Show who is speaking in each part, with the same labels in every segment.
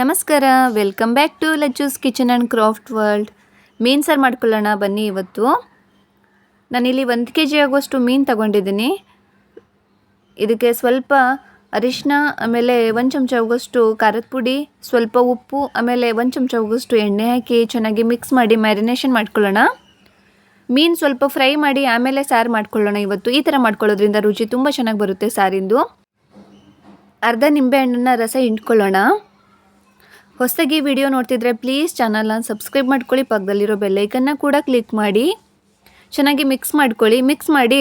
Speaker 1: ನಮಸ್ಕಾರ welcome back to Lajju's kitchen and craft world ಮೀನು ಸಾರು ಮಾಡ್ಕೊಳ್ಳೋಣ, ಬನ್ನಿ ಇವತ್ತು. ನಾನಿಲ್ಲಿ ಒಂದು ಕೆ ಜಿ ಆಗುವಷ್ಟು ಮೀನು ತಗೊಂಡಿದ್ದೀನಿ. ಇದಕ್ಕೆ ಸ್ವಲ್ಪ ಅರಿಶಿನ, ಆಮೇಲೆ ಒಂದು ಚಮಚ ಆಗುವಷ್ಟು ಖಾರದ ಪುಡಿ, ಸ್ವಲ್ಪ ಉಪ್ಪು, ಆಮೇಲೆ ಒಂದು ಚಮಚ ಆಗುವಷ್ಟು ಎಣ್ಣೆ ಹಾಕಿ ಚೆನ್ನಾಗಿ ಮಿಕ್ಸ್ ಮಾಡಿ ಮ್ಯಾರಿನೇಷನ್ ಮಾಡ್ಕೊಳ್ಳೋಣ. ಮೀನು ಸ್ವಲ್ಪ ಫ್ರೈ ಮಾಡಿ ಆಮೇಲೆ ಸಾರು ಮಾಡ್ಕೊಳ್ಳೋಣ ಇವತ್ತು. ಈ ಥರ ಮಾಡ್ಕೊಳ್ಳೋದ್ರಿಂದ ರುಚಿ ತುಂಬ ಚೆನ್ನಾಗಿ ಬರುತ್ತೆ ಸಾರಿಂದು. ಅರ್ಧ ನಿಂಬೆಹಣ್ಣನ್ನು ರಸ ಹಿಂಡ್ಕೊಳ್ಳೋಣ. ಹೊಸದಾಗಿ ವಿಡಿಯೋ ನೋಡ್ತಿದ್ರೆ ಪ್ಲೀಸ್ ಚಾನಲ್ನ ಸಬ್ಸ್ಕ್ರೈಬ್ ಮಾಡ್ಕೊಳ್ಳಿ, ಪಕ್ಕದಲ್ಲಿರೋ ಬೆಲ್ಲೈಕನ್ನ ಕೂಡ ಕ್ಲಿಕ್ ಮಾಡಿ. ಚೆನ್ನಾಗಿ ಮಿಕ್ಸ್ ಮಾಡ್ಕೊಳ್ಳಿ. ಮಿಕ್ಸ್ ಮಾಡಿ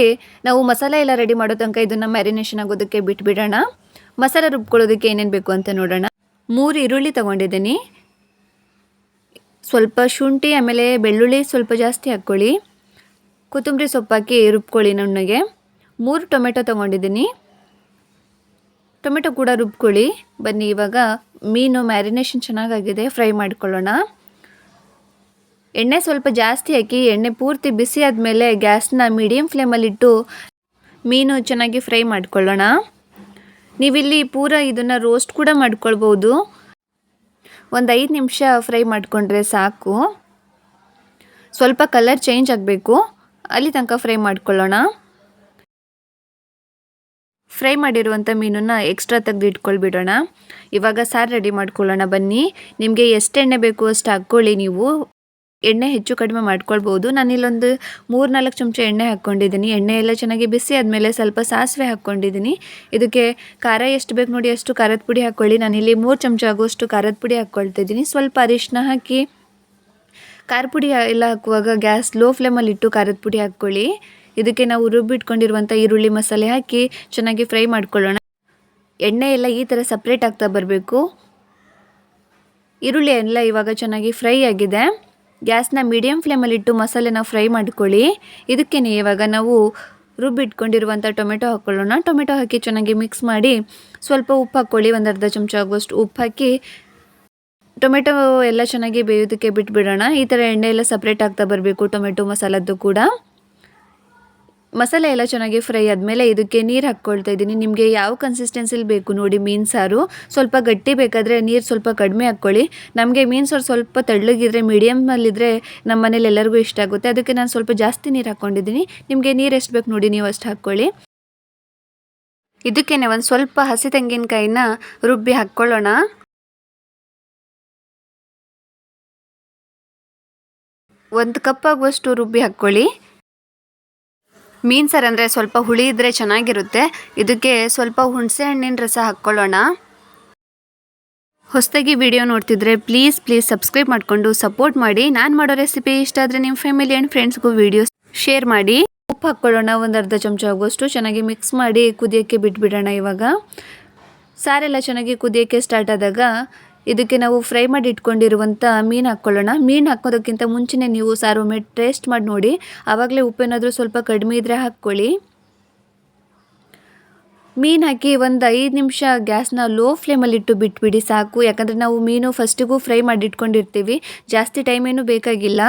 Speaker 1: ನಾವು ಮಸಾಲೆ ಎಲ್ಲ ರೆಡಿ ಮಾಡೋ ತನಕ ಇದನ್ನು ಮ್ಯಾರಿನೇಷನ್ ಆಗೋದಕ್ಕೆ ಬಿಟ್ಬಿಡೋಣ. ಮಸಾಲೆ ರುಬ್ಕೊಳ್ಳೋದಕ್ಕೆ ಏನೇನು ಬೇಕು ಅಂತ ನೋಡೋಣ. ಮೂರು ಈರುಳ್ಳಿ ತೊಗೊಂಡಿದ್ದೀನಿ. ಸ್ವಲ್ಪ ಶುಂಠಿ, ಆಮೇಲೆ ಬೆಳ್ಳುಳ್ಳಿ ಸ್ವಲ್ಪ ಜಾಸ್ತಿ ಹಾಕ್ಕೊಳ್ಳಿ. ಕೊತ್ತಂಬರಿ ಸೊಪ್ಪಾಕಿ ರುಬ್ಕೊಳ್ಳಿ ನುಣ್ಣಗೆ. ಮೂರು ಟೊಮೆಟೊ ತೊಗೊಂಡಿದ್ದೀನಿ. ಟೊಮೆಟೊ ಕೂಡ ರುಬ್ಕೊಳ್ಳಿ. ಬನ್ನಿ, ಇವಾಗ ಮೀನು ಮ್ಯಾರಿನೇಷನ್ ಚೆನ್ನಾಗಾಗಿದೆ. ಫ್ರೈ ಮಾಡ್ಕೊಳ್ಳೋಣ. ಎಣ್ಣೆ ಸ್ವಲ್ಪ ಜಾಸ್ತಿ ಹಾಕಿ, ಎಣ್ಣೆ ಪೂರ್ತಿ ಬಿಸಿ ಆದಮೇಲೆ ಗ್ಯಾಸ್ನ ಮೀಡಿಯಮ್ ಫ್ಲೇಮಲ್ಲಿಟ್ಟು ಮೀನು ಚೆನ್ನಾಗಿ ಫ್ರೈ ಮಾಡ್ಕೊಳ್ಳೋಣ. ನೀವಿಲ್ಲಿ ಪೂರ ಇದನ್ನು ರೋಸ್ಟ್ ಕೂಡ ಮಾಡ್ಕೊಳ್ಬೋದು. ಒಂದು ಐದು ನಿಮಿಷ ಫ್ರೈ ಮಾಡಿಕೊಂಡ್ರೆ ಸಾಕು. ಸ್ವಲ್ಪ ಕಲರ್ ಚೇಂಜ್ ಆಗಬೇಕು. ಅಲ್ಲಿ ತನಕ ಫ್ರೈ ಮಾಡ್ಕೊಳ್ಳೋಣ. ಫ್ರೈ ಮಾಡಿರುವಂಥ ಮೀನನ್ನು ಎಕ್ಸ್ಟ್ರಾ ತೆಗೆದು ಇಟ್ಕೊಳ್ಬಿಡೋಣ. ಇವಾಗ ಸಾರು ರೆಡಿ ಮಾಡ್ಕೊಳ್ಳೋಣ ಬನ್ನಿ. ನಿಮಗೆ ಎಷ್ಟು ಎಣ್ಣೆ ಬೇಕು ಅಷ್ಟು ಹಾಕ್ಕೊಳ್ಳಿ ನೀವು. ಎಣ್ಣೆ ಹೆಚ್ಚು ಕಡಿಮೆ ಮಾಡ್ಕೊಳ್ಬೋದು. ನಾನಿಲ್ಲೊಂದು ಮೂರು ನಾಲ್ಕು ಚಮಚ ಎಣ್ಣೆ ಹಾಕ್ಕೊಂಡಿದ್ದೀನಿ. ಎಣ್ಣೆ ಎಲ್ಲ ಚೆನ್ನಾಗಿ ಬಿಸಿ ಆದಮೇಲೆ ಸ್ವಲ್ಪ ಸಾಸಿವೆ ಹಾಕ್ಕೊಂಡಿದ್ದೀನಿ. ಇದಕ್ಕೆ ಖಾರ ಎಷ್ಟು ಬೇಕು ನೋಡಿ ಅಷ್ಟು ಖಾರದ ಪುಡಿ ಹಾಕ್ಕೊಳ್ಳಿ. ಇಲ್ಲಿ ಮೂರು ಚಮಚ ಆಗುವಷ್ಟು ಖಾರದ ಪುಡಿ ಹಾಕ್ಕೊಳ್ತಿದ್ದೀನಿ ಸ್ವಲ್ಪ ಅರಿಶಿನ ಹಾಕಿ ಖಾರ ಪುಡಿ ಎಲ್ಲ ಹಾಕುವಾಗ ಗ್ಯಾಸ್ ಲೋ ಫ್ಲೇಮಲ್ಲಿ ಇಟ್ಟು ಖಾರದ ಪುಡಿ ಹಾಕ್ಕೊಳ್ಳಿ. ಇದಕ್ಕೆ ನಾವು ರುಬ್ಬಿಟ್ಕೊಂಡಿರುವಂಥ ಈರುಳ್ಳಿ ಮಸಾಲೆ ಹಾಕಿ ಚೆನ್ನಾಗಿ ಫ್ರೈ ಮಾಡ್ಕೊಳ್ಳೋಣ. ಎಣ್ಣೆ ಎಲ್ಲ ಈ ಥರ ಸಪ್ರೇಟ್ ಆಗ್ತಾ ಬರಬೇಕು. ಈರುಳ್ಳಿ ಎಲ್ಲ ಇವಾಗ ಚೆನ್ನಾಗಿ ಫ್ರೈ ಆಗಿದೆ. ಗ್ಯಾಸ್ನ ಮೀಡಿಯಮ್ ಫ್ಲೇಮಲ್ಲಿಟ್ಟು ಮಸಾಲೆನ ಫ್ರೈ ಮಾಡ್ಕೊಳ್ಳಿ. ಇದಕ್ಕೇ ಇವಾಗ ನಾವು ರುಬ್ಬಿಟ್ಕೊಂಡಿರುವಂಥ ಟೊಮೆಟೊ ಹಾಕ್ಕೊಳ್ಳೋಣ ಟೊಮೆಟೊ ಹಾಕಿ ಚೆನ್ನಾಗಿ ಮಿಕ್ಸ್ ಮಾಡಿ ಸ್ವಲ್ಪ ಉಪ್ಪು ಹಾಕ್ಕೊಳ್ಳಿ ಒಂದು ಅರ್ಧ ಚಮಚ ಆಗುವಷ್ಟು ಉಪ್ಪು ಹಾಕಿ ಟೊಮೆಟೊ ಎಲ್ಲ ಚೆನ್ನಾಗಿ ಬೇಯೋದಕ್ಕೆ ಬಿಟ್ಬಿಡೋಣ. ಈ ಥರ ಎಣ್ಣೆ ಎಲ್ಲ ಸಪ್ರೇಟ್ ಆಗ್ತಾ ಬರಬೇಕು ಟೊಮೆಟೊ ಮಸಾಲದ್ದು ಕೂಡ. ಮಸಾಲೆ ಎಲ್ಲ ಚೆನ್ನಾಗಿ ಫ್ರೈ ಆದಮೇಲೆ ಇದಕ್ಕೆ ನೀರು ಹಾಕ್ಕೊಳ್ತಾ ಇದ್ದೀನಿ. ನಿಮಗೆ ಯಾವ ಕನ್ಸಿಸ್ಟೆನ್ಸಿಲಿ ಬೇಕು ನೋಡಿ, ಮೀನು ಸಾರು. ಸ್ವಲ್ಪ ಗಟ್ಟಿ ಬೇಕಾದರೆ ನೀರು ಸ್ವಲ್ಪ ಕಡಿಮೆ ಹಾಕ್ಕೊಳ್ಳಿ. ನಮಗೆ ಮೀನು ಸಾರು ಸ್ವಲ್ಪ ತಳ್ಳಗಿದ್ರೆ ಮೀಡಿಯಮಲ್ಲಿದ್ದರೆ ನಮ್ಮ ಮನೇಲಿ ಎಲ್ಲರಿಗೂ ಇಷ್ಟ ಆಗುತ್ತೆ. ಅದಕ್ಕೆ ನಾನು ಸ್ವಲ್ಪ ಜಾಸ್ತಿ ನೀರು ಹಾಕ್ಕೊಂಡಿದ್ದೀನಿ. ನಿಮಗೆ ನೀರು ಎಷ್ಟು ಬೇಕು ನೋಡಿ, ನೀವು ಅಷ್ಟು ಹಾಕ್ಕೊಳ್ಳಿ. ಇದಕ್ಕೇ ಒಂದು ಸ್ವಲ್ಪ ಹಸಿ ತೆಂಗಿನಕಾಯಿನ ರುಬ್ಬಿ ಹಾಕ್ಕೊಳ್ಳೋಣ. ಒಂದು ಕಪ್ ಆಗುವಷ್ಟು ರುಬ್ಬಿ ಹಾಕ್ಕೊಳ್ಳಿ. ಮೀನು ಸಾರು ಅಂದರೆ ಸ್ವಲ್ಪ ಹುಳಿ ಇದ್ದರೆ ಚೆನ್ನಾಗಿರುತ್ತೆ. ಇದಕ್ಕೆ ಸ್ವಲ್ಪ ಹುಣಸೆ ಹಣ್ಣಿನ ರಸ ಹಾಕ್ಕೊಳ್ಳೋಣ. ಹೊಸದಾಗಿ ವಿಡಿಯೋ ನೋಡ್ತಿದ್ರೆ ಪ್ಲೀಸ್ ಪ್ಲೀಸ್ ಸಬ್ಸ್ಕ್ರೈಬ್ ಮಾಡಿಕೊಂಡು ಸಪೋರ್ಟ್ ಮಾಡಿ. ನಾನು ಮಾಡೋ ರೆಸಿಪಿ ಇಷ್ಟ ಆದರೆ ನಿಮ್ಮ ಫ್ಯಾಮಿಲಿ ಆ್ಯಂಡ್ ಫ್ರೆಂಡ್ಸ್ಗೂ ವಿಡಿಯೋಸ್ ಶೇರ್ ಮಾಡಿ. ಉಪ್ಪು ಹಾಕ್ಕೊಳ್ಳೋಣ, ಒಂದು ಅರ್ಧ ಚಮಚ ಆಗುವಷ್ಟು. ಚೆನ್ನಾಗಿ ಮಿಕ್ಸ್ ಮಾಡಿ ಕುದಿಯೋಕ್ಕೆ ಬಿಟ್ಬಿಡೋಣ ಇವಾಗ. ಸಾರೆಲ್ಲ ಚೆನ್ನಾಗಿ ಕುದಿಯೋಕ್ಕೆ ಸ್ಟಾರ್ಟ್ ಆದಾಗ ಇದಕ್ಕೆ ನಾವು ಫ್ರೈ ಮಾಡಿ ಇಟ್ಕೊಂಡಿರುವಂಥ ಮೀನು ಹಾಕ್ಕೊಳ್ಳೋಣ. ಮೀನು ಹಾಕೋದಕ್ಕಿಂತ ಮುಂಚೆನೇ ನೀವು ಸಾರು ಒಮ್ಮೆ ಟೇಸ್ಟ್ ಮಾಡಿ ನೋಡಿ. ಆವಾಗಲೇ ಉಪ್ಪೇನಾದರೂ ಸ್ವಲ್ಪ ಕಡಿಮೆ ಇದ್ದರೆ ಹಾಕ್ಕೊಳ್ಳಿ. ಮೀನು ಹಾಕಿ ಒಂದು ಐದು ನಿಮಿಷ ಗ್ಯಾಸ್ನ ಲೋ ಫ್ಲೇಮಲ್ಲಿ ಇಟ್ಟು ಬಿಟ್ಬಿಡಿ ಸಾಕು. ಯಾಕಂದರೆ ನಾವು ಮೀನು ಫಸ್ಟಿಗೂ ಫ್ರೈ ಮಾಡಿ ಇಟ್ಕೊಂಡಿರ್ತೀವಿ. ಜಾಸ್ತಿ ಟೈಮ್ ಏನೂ ಬೇಕಾಗಿಲ್ಲ.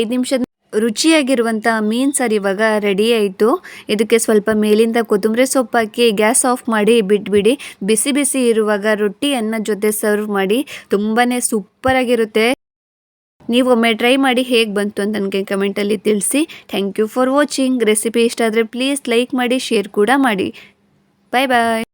Speaker 1: ಐದು ನಿಮಿಷದ ರುಚಿಯಾಗಿರುವಂಥ ಮೀನು ಸಾರು ಇವಾಗ ರೆಡಿ ಆಯಿತು. ಇದಕ್ಕೆ ಸ್ವಲ್ಪ ಮೇಲಿಂದ ಕೊತ್ತಂಬರಿ ಸೊಪ್ಪು ಹಾಕಿ, ಗ್ಯಾಸ್ ಆಫ್ ಮಾಡಿ ಬಿಟ್ಬಿಡಿ. ಬಿಸಿ ಬಿಸಿ ಇರುವಾಗ ರೊಟ್ಟಿ ಅನ್ನ ಜೊತೆ ಸರ್ವ್ ಮಾಡಿ ತುಂಬಾ ಸೂಪರಾಗಿರುತ್ತೆ ನೀವು ಒಮ್ಮೆ ಟ್ರೈ ಮಾಡಿ ಹೇಗೆ ಬಂತು ಅಂತ ನನಗೆ ಕಮೆಂಟಲ್ಲಿ ತಿಳಿಸಿ. Thank you for watching recipe ಇಷ್ಟ ಆದರೆ ಪ್ಲೀಸ್ ಲೈಕ್ ಮಾಡಿ ಶೇರ್ ಕೂಡ ಮಾಡಿ. ಬಾಯ್ ಬಾಯ್